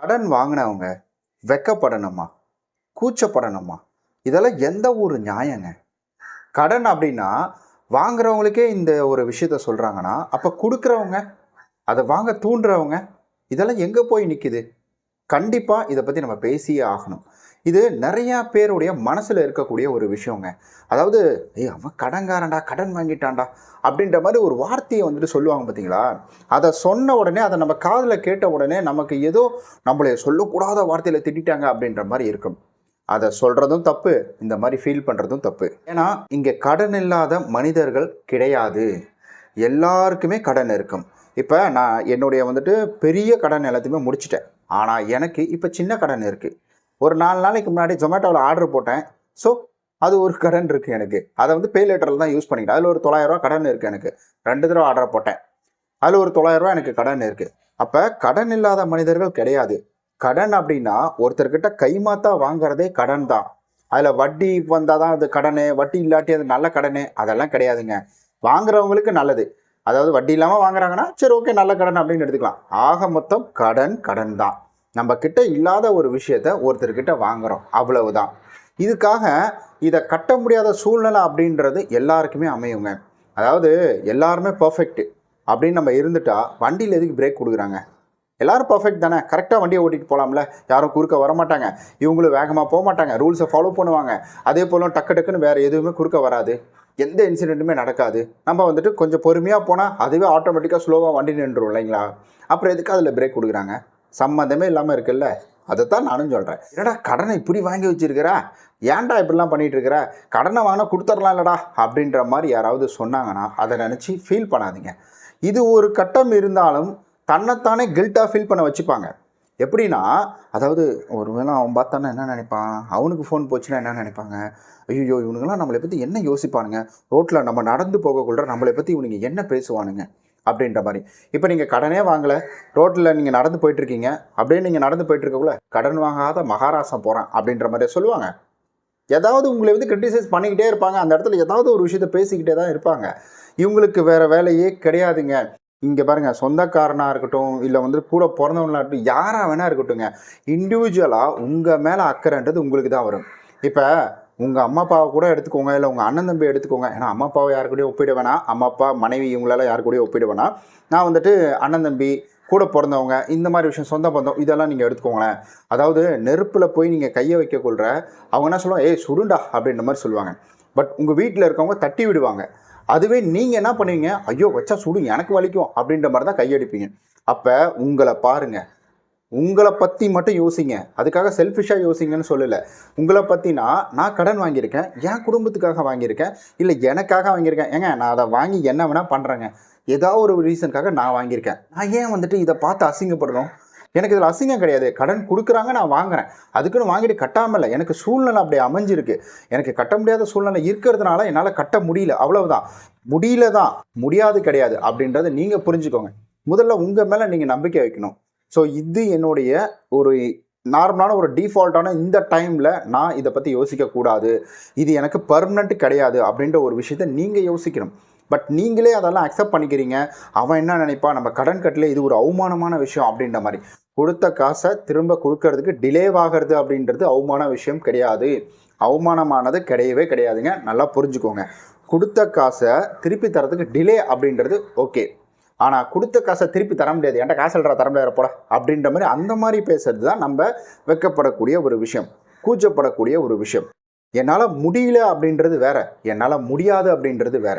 கடன் வாங்கினவங்க வெக்கப்படணுமா? கூச்சப்படணுமா? இதெல்லாம் எந்த ஒரு நியாயங்க? கடன் அப்படின்னா வாங்குறவங்களுக்கே இந்த ஒரு விஷயத்த சொல்கிறாங்கன்னா அப்போ கொடுக்குறவங்க அதை வாங்க தூண்டுறவங்க இதெல்லாம் எங்கே போய் நிற்கிது கண்டிப்பாக இதை பற்றி நம்ம பேசியே ஆகணும். இது நிறையா பேருடைய மனசில் இருக்கக்கூடிய ஒரு விஷயங்க. அதாவது ஏய் அவன் கடன்காரன்டா கடன் வாங்கிட்டான்டா அப்படின்ற மாதிரி ஒரு வார்த்தையை வந்துட்டு சொல்லுவாங்க பார்த்தீங்களா அதை சொன்ன உடனே அதை நம்ம காதில் கேட்ட உடனே நமக்கு ஏதோ நம்மளை சொல்லக்கூடாத வார்த்தையில் திட்டிட்டாங்க அப்படின்ற மாதிரி இருக்கும். அதை சொல்கிறதும் தப்பு இந்த மாதிரி ஃபீல் பண்ணுறதும் தப்பு. ஏன்னா இங்கே கடன் இல்லாத மனிதர்கள் கிடையாது. எல்லாருக்குமே கடன் இருக்கும். இப்போ நான் என்னுடைய வந்துட்டு பெரிய கடன் எல்லாத்தையுமே முடிச்சிட்டேன். ஆனால் எனக்கு இப்போ சின்ன கடன் இருக்குது ஒரு நாலு நாளைக்கு முன்னாடி ஜொமேட்டோவில் ஆர்டர் போட்டேன். ஸோ அது ஒரு கடன் இருக்குது எனக்கு. அதை வந்து பே லெட்டரில் தான் யூஸ் பண்ணிக்கிட்டேன். அதில் ஒரு தொள்ளாயிரரூவா கடன் இருக்குது எனக்கு. ரெண்டு தடவை ஆர்டர் போட்டேன். அதில் ஒரு தொள்ளாயிரரூவா எனக்கு கடன் இருக்குது அப்போ கடன் இல்லாத மனிதர்கள் கிடையாது. கடன் அப்படின்னா ஒருத்தர்கிட்ட கைமாத்தா வாங்குறதே கடன் தான். அதில் வட்டி வந்தால் தான் அது கடன் வட்டி இல்லாட்டி அது நல்ல கடன் அதெல்லாம் கிடையாதுங்க. வாங்குறவங்களுக்கு நல்லது. அதாவது வட்டி இல்லாமல் வாங்குறாங்கன்னா சரி ஓகே நல்ல கடன் அப்படின்னு எடுத்துக்கலாம். ஆக மொத்தம் கடன் கடன் தான். நம்ம கிட்ட இல்லாத ஒரு விஷயத்த ஒருத்தர்கிட்ட வாங்குறோம். அவ்வளவுதான். இதுக்காக இதை கட்ட முடியாத சூழ்நிலை அப்படின்றது எல்லாருக்குமே அமையுங்க. அதாவது எல்லாருமே பர்ஃபெக்ட் அப்படின்னு நம்ம இருந்துட்டா வண்டியில் எதுக்கு பிரேக் கொடுக்குறாங்க? எல்லாரும் பர்ஃபெக்ட் தானே. கரெக்டாக வண்டியை ஓட்டிட்டு போகலாம்ல யாரும் குறுக்க வர மாட்டாங்க இவங்களும் வேகமாக போக மாட்டாங்க ரூல்ஸை ஃபாலோ பண்ணுவாங்க. அதே போல் டக்கு டக்குன்னு வேறு எதுவுமே குறுக்க வராது. எந்த இன்சிடெண்ட்டுமே நடக்காது. நம்ம வந்துட்டு கொஞ்சம் பொறுமையாக போனால் அதுவே ஆட்டோமேட்டிக்காக ஸ்லோவாக வண்டி நின்றுடும் இல்லைங்களா? அப்புறம் எதுக்கு அதில் பிரேக் கொடுக்குறாங்க? சம்மந்தமே இல்லாமல் இருக்குல்ல? அதைத்தான் நானும் சொல்கிறேன் என்னடா கடனை இப்படி வாங்கி வச்சிருக்கிற? ஏன்டா இப்படிலாம் பண்ணிகிட்டு இருக்கிற கடனை வாங்கினா கொடுத்துடலாம் இல்லடா அப்படின்ற மாதிரி யாராவது சொன்னாங்கன்னா அதை நினச்சி ஃபீல் பண்ணாதீங்க. இது ஒரு கட்டம் இருந்தாலும் தன்னைத்தானே கில்ட்டாக ஃபீல் பண்ண வச்சுப்பாங்க. எப்படின்னா அதாவது ஒருவேளை அவன் பார்த்தானா என்ன நினைப்பான்? அவனுக்கு ஃபோன் போச்சுன்னா என்ன நினைப்பாங்க? ஐயோ இவனுங்கெல்லாம் நம்மளை பற்றி என்ன யோசிப்பானுங்க? ரோட்டில் நம்ம நடந்து போகக்குள்ள நம்மளை பற்றி இவனுங்க என்ன பேசுவானுங்க? அப்படின்ற மாதிரி. இப்போ நீங்கள் கடனே வாங்கலை. ரோட்டில் நீங்கள் நடந்து போயிட்டுருக்கீங்க. அப்படியே நீங்கள் நடந்து போயிட்டுருக்கக்குள்ள கடன் வாங்காத மகாராஷ்டிரா போகிறான் அப்படின்ற மாதிரி சொல்லுவாங்க. ஏதாவது உங்களை வந்து கிரிட்டிசைஸ் பண்ணிக்கிட்டே இருப்பாங்க. அந்த இடத்துல ஏதாவது ஒரு விஷயத்த பேசிக்கிட்டே தான் இருப்பாங்க. இவங்களுக்கு வேறு வேலையே கிடையாதுங்க. இங்கே பாருங்கள் சொந்தக்காரனாக இருக்கட்டும் இல்லை வந்து கூட பிறந்தவங்களா இருக்கட்டும் யாராக வேணா இருக்கட்டும்ங்க. இண்டிவிஜுவலாக உங்கள் மேலே அக்கறைன்றது உங்களுக்கு தான் வரும். இப்போ உங்கள் அம்மா அப்பாவை கூட எடுத்துக்கோங்க இல்லை உங்கள் அண்ணன் தம்பி எடுத்துக்கோங்க. ஏன்னா அம்மா அப்பாவை யாரு கூடயும் ஒப்பிட வேணாம். அம்மா அப்பா மனைவி இவங்களால யார் கூடயும் ஒப்பிட வேணாம். நான் வந்துட்டு அண்ணன் தம்பி கூட பிறந்தவங்க இந்த மாதிரி விஷயம் சொந்த பந்தம் இதெல்லாம் நீங்கள் எடுத்துக்கோங்களேன். அதாவது நெருப்பில் போய் நீங்கள் கையை வைக்க கொள்கிற அவங்க என்ன சொல்லுவாங்க ஏய் சுடுண்டா அப்படின்ற மாதிரி சொல்லுவாங்க. பட் உங்கள் வீட்டில் இருக்கவங்க தட்டி விடுவாங்க. அதுவே நீங்கள் என்ன பண்ணுவீங்க? ஐயோ வச்சா சுடு எனக்கு வலிக்கும் அப்படின்ற மாதிரி தான் கையடிப்பீங்க. அப்போ உங்களை பாருங்கள் உங்களை பற்றி மட்டும் யோசிங்க. அதுக்காக செல்ஃபிஷாக யோசிங்கன்னு சொல்லலை. உங்களை பற்றினா நான் கடன் வாங்கியிருக்கேன். என் குடும்பத்துக்காக வாங்கியிருக்கேன். இல்லை எனக்காக வாங்கியிருக்கேன். ஏங்க நான் அதை வாங்கி என்ன வேணால் பண்ணுறேங்க ஏதாவது ஒரு ரீசனுக்காக நான் வாங்கியிருக்கேன். நான் ஏன் வந்துட்டு இதை பார்த்து அசிங்கப்படுறோம்? எனக்கு இதில் அசிங்கம் கிடையாது. கடன் கொடுக்குறாங்க நான் வாங்குறேன். அதுக்குன்னு வாங்கிட்டு கட்டாமல் இல்லை. எனக்கு சூழ்நிலை அப்படி அமைஞ்சிருக்கு. எனக்கு கட்ட முடியாத சூழ்நிலை இருக்கிறதுனால என்னால் கட்ட முடியல. அவ்வளவுதான். முடியல தான். முடியாது கிடையாது. அப்படின்றத நீங்கள் புரிஞ்சுக்கோங்க. முதல்ல உங்கள் மேலே நீங்கள் நம்பிக்கை வைக்கணும். ஸோ இது என்னுடைய ஒரு நார்மலான ஒரு டிஃபால்ட்டான இந்த டைமில் நான் இதை பற்றி யோசிக்கக்கூடாது. இது எனக்கு பர்மனெண்ட் கிடையாது அப்படின்ற ஒரு விஷயத்த நீங்கள் யோசிக்கணும். பட் நீங்களே அதெல்லாம் அக்செப்ட் பண்ணிக்கிறீங்க. அவன் என்ன நினைப்பா? நம்ம கடன் கட்டல இது ஒரு அவமானமான விஷயம் அப்படின்ற மாதிரி. கொடுத்த காசை திரும்ப கொடுக்கறதுக்கு டிலே ஆகிறது அப்படின்றது அவமான விஷயம் கிடையாது. அவமானமானது கிடையவே கிடையாதுங்க. நல்லா புரிஞ்சுக்கோங்க. கொடுத்த காசை திருப்பி தரதுக்கு டிலே அப்படின்றது ஓகே ஆனால் கொடுத்த காசை திருப்பி தர முடியாது. என்கிட்ட காசு இல்லைடா தர முடியாது போட அப்படின்ற மாதிரி அந்த மாதிரி பேசுறது தான் நம்ம வைக்கப்படக்கூடிய ஒரு விஷயம். கூச்சப்படக்கூடிய ஒரு விஷயம். என்னால் முடியல அப்படின்றது வேற. என்னால் முடியாது அப்படின்றது வேற.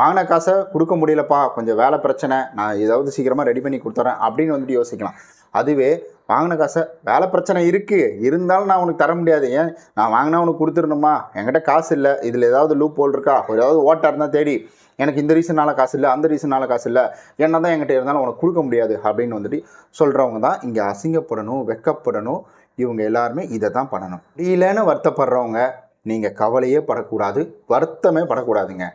வாங்கின காசை கொடுக்க முடியலப்பா கொஞ்சம் வேலை பிரச்சனை நான் ஏதாவது சீக்கிரமாக ரெடி பண்ணி கொடுத்துறேன் அப்படின்னு வந்துட்டு யோசிக்கலாம். அதுவே வாங்கின காசை வேலை பிரச்சனை இருக்குது இருந்தாலும் நான் உனக்கு தர முடியாது. ஏன்? நான் வாங்கினா உனக்கு கொடுத்துடணுமா? என்கிட்ட காசு இல்லை. இதில் ஏதாவது லூப் ஹோல் இருக்கா? ஏதாவது ஓட்டாக இருந்தால் தேடி. எனக்கு இந்த ரீசனால் காசு இல்லை அந்த ரீசனால காசு இல்லை. என்ன தான் என்கிட்ட இருந்தாலும் உனக்கு கொடுக்க முடியாது அப்படின்னு வந்துட்டு சொல்கிறவங்க தான் இங்கே அசிங்கப்படணும் வெக்கப்படணும். இவங்க எல்லாருமே இதை தான் பண்ணணும். இல்லைன்னு வருத்தப்படுறவங்க நீங்கள் கவலையே படக்கூடாது வருத்தமே படக்கூடாதுங்க.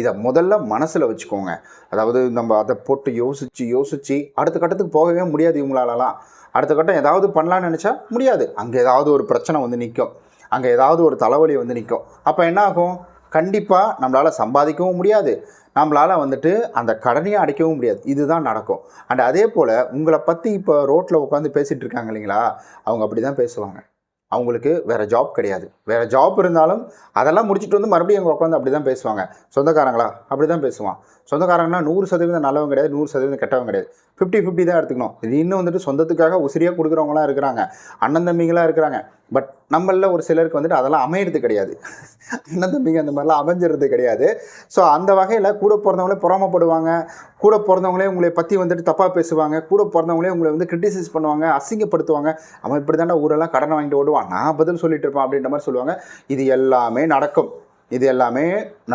இதை முதல்ல மனசில் வச்சுக்கோங்க. அதாவது நம்ம அதை போட்டு யோசித்து யோசித்து அடுத்த கட்டத்துக்கு போகவே முடியாது இவங்களாலலாம். அடுத்த கட்டம் ஏதாவது பண்ணலான்னு நினச்சா முடியாது. அங்கே ஏதாவது ஒரு பிரச்சனை வந்து நிற்கும் அங்கே ஏதாவது ஒரு தலைவலி வந்து நிற்கும் அப்போ என்ன ஆகும் கண்டிப்பாக நம்மளால் சம்பாதிக்கவும் முடியாது. நம்மளால் வந்துட்டு அந்த கடனையும் அடைக்கவும் முடியாது. இதுதான் நடக்கும். அண்ட் அதே போல் உங்களை பற்றி இப்போ ரோட்டில் உட்காந்து பேசிகிட்டு இருக்காங்க இல்லைங்களா? அவங்க அப்படி தான் பேசுவாங்க. அவங்களுக்கு வேறு ஜாப் கிடையாது. வேறு ஜாப் இருந்தாலும் அதெல்லாம் முடிச்சுட்டு வந்து மறுபடியும் அவங்க உட்காந்து அப்படி தான் பேசுவாங்க. சொந்தக்காரங்களா? அப்படி தான் பேசுவான். சொந்தக்காரங்கன்னா நூறு சதவீதம் நல்லவங்க கிடையாது நூறு சதவீதம் கெட்டவங்க கிடையாது. ஃபிஃப்டி ஃபிஃப்டி தான் எடுத்துக்கணும். இது இன்னும் வந்துட்டு சொந்தத்துக்காக உசிரியாக கொடுக்குறவங்களாம் இருக்கிறாங்க. அண்ணன் தம்பிங்களாம் இருக்கிறாங்க. பட் நம்மளில் ஒரு சிலருக்கு வந்துட்டு அதெல்லாம் அமையிறது கிடையாது. என்ன தம்பிங்க அந்த மாதிரிலாம் அமைஞ்சிறது கிடையாது. ஸோ அந்த வகையில் கூட பிறந்தவங்களே பொறாமப்படுவாங்க. கூட பிறந்தவங்களே உங்களை பற்றி வந்துட்டு தப்பாக பேசுவாங்க. கூட பிறந்தவங்களே உங்களை வந்து கிரிட்டிசைஸ் பண்ணுவாங்க அசிங்கப்படுத்துவாங்க. அவன் இப்படி தானே ஊரெல்லாம் கடனை வாங்கிட்டு ஓடுவான். நான் பதில் சொல்லிட்டு இருப்பேன் அப்படின்ற மாதிரி சொல்லுவாங்க. இது எல்லாமே நடக்கும். இது எல்லாமே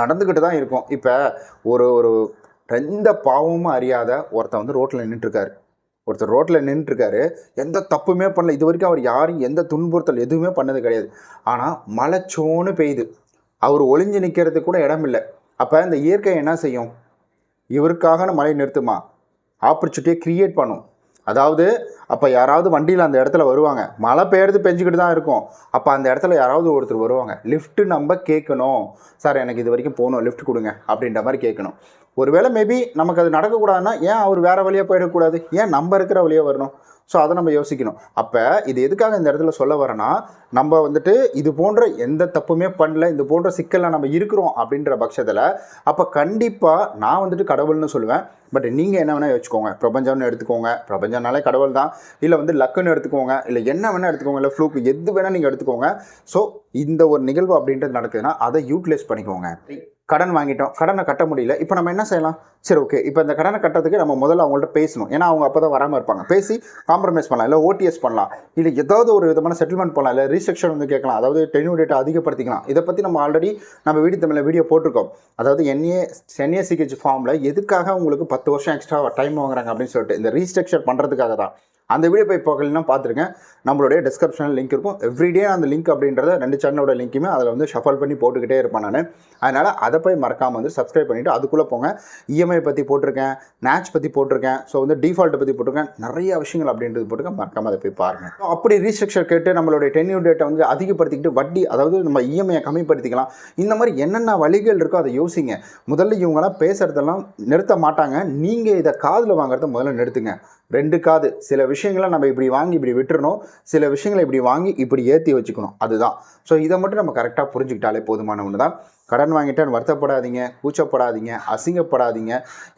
நடந்துக்கிட்டு தான் இருக்கும். இப்போ ஒரு ஒரு எந்த பாவமும் அறியாத ஒருத்தன் வந்து ரோட்டில் நின்றுட்டுருக்காரு ஒருத்தர் ரோட்டில் நின்றுருக்காரு. எந்த தப்புமே பண்ணல. இது வரைக்கும் அவர் யாரும் எந்த துன்புறுத்தல் எதுவுமே பண்ணது கிடையாது. ஆனால் மலைச்சோன்னு பெய்யுது. அவர் ஒளிஞ்சு நிற்கிறதுக்கு கூட இடம் இல்லை. அப்போ இந்த இயற்கை என்ன செய்யும்? இவருக்காக மழை நிறுத்துமா? ஆப்பர்ச்சுனிட்டியை க்ரியேட் பண்ணும். அதாவது அப்போ யாராவது வண்டியில் அந்த இடத்துல வருவாங்க. மழை பெய்யறது பெஞ்சிக்கிட்டு தான் இருக்கும். அப்போ அந்த இடத்துல யாராவது ஒருத்தர் வருவாங்க. லிஃப்ட்டு நம்ம கேட்கணும். சார் எனக்கு இது வரைக்கும் போகணும். லிஃப்ட் கொடுங்க. அப்படின்ற மாதிரி கேட்கணும். ஒருவேளை மேபி நமக்கு அது நடக்கக்கூடாதுன்னா ஏன் அவர் வேறு வழியாக போயிடக்கூடாது? ஏன் நம்ம இருக்கிற வழியாக வரணும்? ஸோ அதை நம்ம யோசிக்கணும். அப்போ இது எதுக்காக இந்த இடத்துல சொல்ல வரேன்னா நம்ம வந்துட்டு இது போன்ற எந்த தப்புமே பண்ணல இது போன்ற சிக்கலில் நம்ம இருக்கிறோம் அப்படின்ற பட்சத்தில் அப்போ கண்டிப்பாக நான் வந்துட்டு கடவுள்னு சொல்லுவேன். பட் நீங்கள் என்ன வேணால் வச்சுக்கோங்க பிரபஞ்சம்னு எடுத்துக்கோங்க. பிரபஞ்சம்னாலே கடவுள் தான். இல்லை வந்து லக்குன்னு எடுத்துக்கோங்க. இல்லை என்ன வேணால் எடுத்துக்கோங்க. இல்லை ஃப்ளூக்கு எது வேணால் நீங்கள் எடுத்துக்கோங்க. ஸோ இந்த ஒரு நிகழ்வு அப்படின்றது நடக்குதுன்னா அதை யூட்டிலைஸ் பண்ணிக்கோங்க. கடன் வாங்கிட்டோம். கடனை கட்ட முடியல. இப்போ நம்ம என்ன செய்யலாம்? சரி ஓகே இப்போ இந்த கடனை கட்டுறதுக்கு நம்ம முதல்ல அவங்கள்ட்ட பேசணும். ஏன்னா அவங்க அப்போ தான் வராமல் இருப்பாங்க. பேசி காம்ப்ரமைஸ் பண்ணலாம். இல்லை ஓடிஎஸ் பண்ணலாம். இல்லை ஏதாவது ஒரு விதமான செட்டில்மெண்ட் பண்ணலாம். இல்லை ரீஸ்ட்ரக்ஷன் வந்து கேட்கலாம். அதாவது டென்யூ டேட்டை அதிகப்படுத்திக்கலாம். இதை பற்றி நம்ம ஆல்ரெடி நம்ம வீடு தமிழில் வீடியோ போட்டிருக்கோம். அதாவது என்ஏ என்ஏ சிகிச்சை ஃபார்மில் எதுக்காக உங்களுக்கு பத்து வருஷம் எக்ஸ்ட்ரா டைம் வாங்குறாங்க அப்படின்னு சொல்லிட்டு இந்த ரீஸ்ட்ரக்சர் பண்ணுறதுக்காக தான் அந்த வீடியோ போய் பார்க்கலன்னா பார்த்துருங்க. நம்மளுடைய டிஸ்கிரிப்ஷனில் லிங்க் இருக்கும். எவ்ரிடே அந்த லிங்க் அப்படின்றத ரெண்டு சேனலோட லிங்க்குமே அதில் வந்து ஷஃபல் பண்ணி போட்டுக்கிட்டே இருப்பேன் நான். அதனால் அதை போய் மறக்காமல் வந்து சப்ஸ்கிரைப் பண்ணிவிட்டு அதுக்குள்ளே போங்க. இஎம்ஐ பற்றி போட்டிருக்கேன் நேச் பற்றி போட்டிருக்கேன். ஸோ வந்து டிஃபால்ட்டை பற்றி போட்டிருக்கேன். நிறைய விஷயங்கள் அப்படின்றது போட்டிருக்கேன் மறக்காமல் அதை போய் பாருங்கள் அப்படி ரீஸ்ட்ரக்சர் கேட்டு நம்மளுடைய டென்யூ டேட்டை வந்து அதிகப்படுத்திக்கிட்டு வட்டி அதாவது நம்ம இஎம்ஐயை கம்மிப்படுத்திக்கலாம். இந்த மாதிரி என்னென்ன வழிகள் இருக்கோ அதை யோசிங்க. முதல்ல இவங்கெல்லாம் பேசுகிறதெல்லாம் நிறுத்த மாட்டாங்க. நீங்கள் இதை காதில் வாங்குறத முதல்ல நிறுத்துங்க. ரெண்டு காது. சில விஷயங்களை நம்ம இப்படி வாங்கி இப்படி விட்டுறணும். சில விஷயங்களை இப்படி வாங்கி இப்படி ஏற்றி வச்சுக்கணும். அதுதான். ஸோ இதை மட்டும் நம்ம கரெக்டாக புரிஞ்சுக்கிட்டாலே போதுமான ஒன்று தான். கடன் வாங்கிட்டேன்னு வருத்தப்படாதீங்க கூச்சப்படாதீங்க அசிங்கப்படாதீங்க.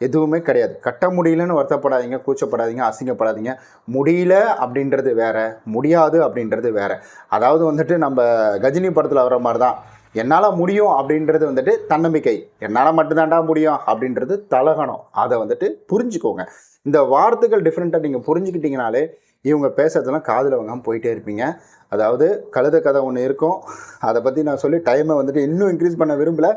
எதுவுமே கிடையாது. கட்ட முடியலன்னு வருத்தப்படாதீங்க கூச்சப்படாதீங்க அசிங்கப்படாதீங்க. முடியல அப்படின்றது வேறு. முடியாது அப்படின்றது வேறு. அதாவது வந்துட்டு நம்ம கஜினி படத்தில் வர மாதிரி தான் என்னால் முடியும் அப்படின்றது வந்துட்டு தன்னம்பிக்கை. என்னால் மட்டும்தான்டா முடியும் அப்படின்றது தலகணம். அதை வந்துட்டு புரிஞ்சுக்கோங்க. இந்த வார்த்தைகள் டிஃப்ரெண்ட்டாக நீங்கள் புரிஞ்சுக்கிட்டிங்கனாலே இவங்க பேசுறதெல்லாம் காதில் வாங்காமல் போயிட்டே இருப்பீங்க. அதாவது கழுத கதை ஒன்று இருக்கும். அதை பற்றி நான் சொல்லி டைமை வந்துட்டு இன்னும் இன்க்ரீஸ் பண்ண விரும்பல.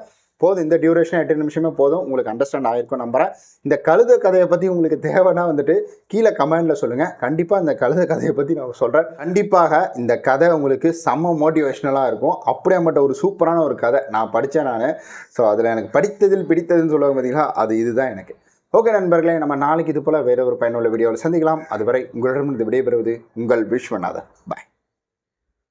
போதும். இந்த டியூரேஷன் எட்டு நிமிஷமே போதும். உங்களுக்கு அண்டர்ஸ்டாண்ட் ஆகிருக்கும் நம்புறேன். இந்த கழுத கதையை பற்றி உங்களுக்கு தேவைன்னா வந்துட்டு கீழே கமெண்டில் சொல்லுங்கள் கண்டிப்பாக இந்த கழுத கதையை பற்றி நான் சொல்கிறேன் கண்டிப்பாக இந்த கதை உங்களுக்கு செம்ம மோட்டிவேஷ்னலாக இருக்கும். அப்படியே மட்டும் ஒரு சூப்பரான ஒரு கதை நான் படித்தேன் நான். ஸோ அதில் எனக்கு படித்ததில் பிடித்ததுன்னு சொல்லுவாங்க பார்த்தீங்களா அது இதுதான் எனக்கு. ஓகே நண்பர்களே நம்ம நாளைக்கு இது போல் வேறு ஒரு பயனுள்ள வீடியோவில் சந்திக்கலாம். அதுவரை உங்களிடமிருந்து விடைபெறுவது உங்கள் விஸ்வநாதன். பாய்